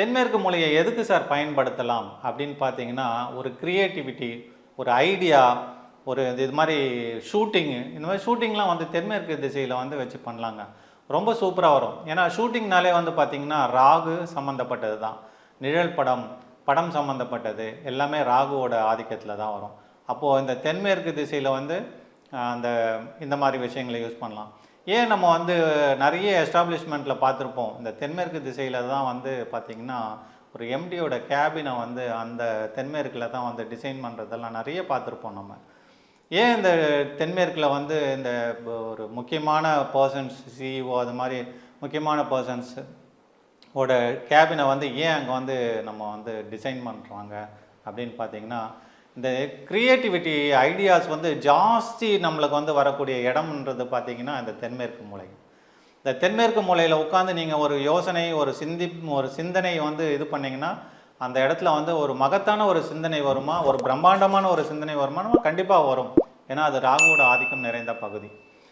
தென்மேற்கு மூலையை எதுக்கு சார் பயன்படுத்தலாம் அப்படின்னு பார்த்தீங்கன்னா ஒரு க்ரியேட்டிவிட்டி ஒரு ஐடியா ஒரு இது இது மாதிரி ஷூட்டிங்கு இந்த மாதிரி ஷூட்டிங்லாம் வந்து தென்மேற்கு திசையில் வந்து வச்சு பண்ணலாங்க. ரொம்ப சூப்பராக வரும். ஏன்னா ஷூட்டிங்னாலே வந்து பார்த்திங்கன்னா ராகு சம்மந்தப்பட்டது தான் நிழல் படம் படம் சம்மந்தப்பட்டது எல்லாமே ராகுவோட ஆதிக்கத்தில் தான் வரும். அப்போது இந்த தென்மேற்கு திசையில் வந்து அந்த இந்த மாதிரி விஷயங்களை யூஸ் பண்ணலாம். ஏன் நம்ம வந்து நிறைய எஸ்டாப்ளிஷ்மெண்ட்டில் பார்த்துருப்போம். இந்த தென்மேற்கு திசையில் தான் வந்து பார்த்திங்கன்னா ஒரு எம்டியோட கேபினை வந்து அந்த தென்மேற்கில் தான் வந்து டிசைன் பண்ணுறதெல்லாம் நிறைய பார்த்துருப்போம் நம்ம. ஏன் இந்த தென்மேற்கில் வந்து இந்த ஒரு முக்கியமான பர்சன்ஸ் சிஇஓ அது மாதிரி முக்கியமான பர்சன்ஸ் ஓட கேபினை வந்து ஏன் அங்கே வந்து நம்ம வந்து டிசைன் பண்ணுறாங்க அப்படின்னு பார்த்தீங்கன்னா இந்த க்ரியேட்டிவிட்டி ஐடியாஸ் வந்து ஜாஸ்தி நம்மளுக்கு வந்து வரக்கூடிய இடம்ன்றது பார்த்தீங்கன்னா இந்த தென்மேற்கு மூலை. இந்த தென்மேற்கு மூலையில் உட்காந்து நீங்கள் ஒரு யோசனை ஒரு சிந்தி ஒரு சிந்தனை வந்து இது பண்ணிங்கன்னா அந்த இடத்துல வந்து ஒரு மகத்தான ஒரு சிந்தனை வருமா? ஒரு பிரம்மாண்டமான ஒரு சிந்தனை வருமானா? கண்டிப்பாக வரும். ஏன்னா அது ராகுவோட ஆதிக்கம் நிறைந்த பகுதி.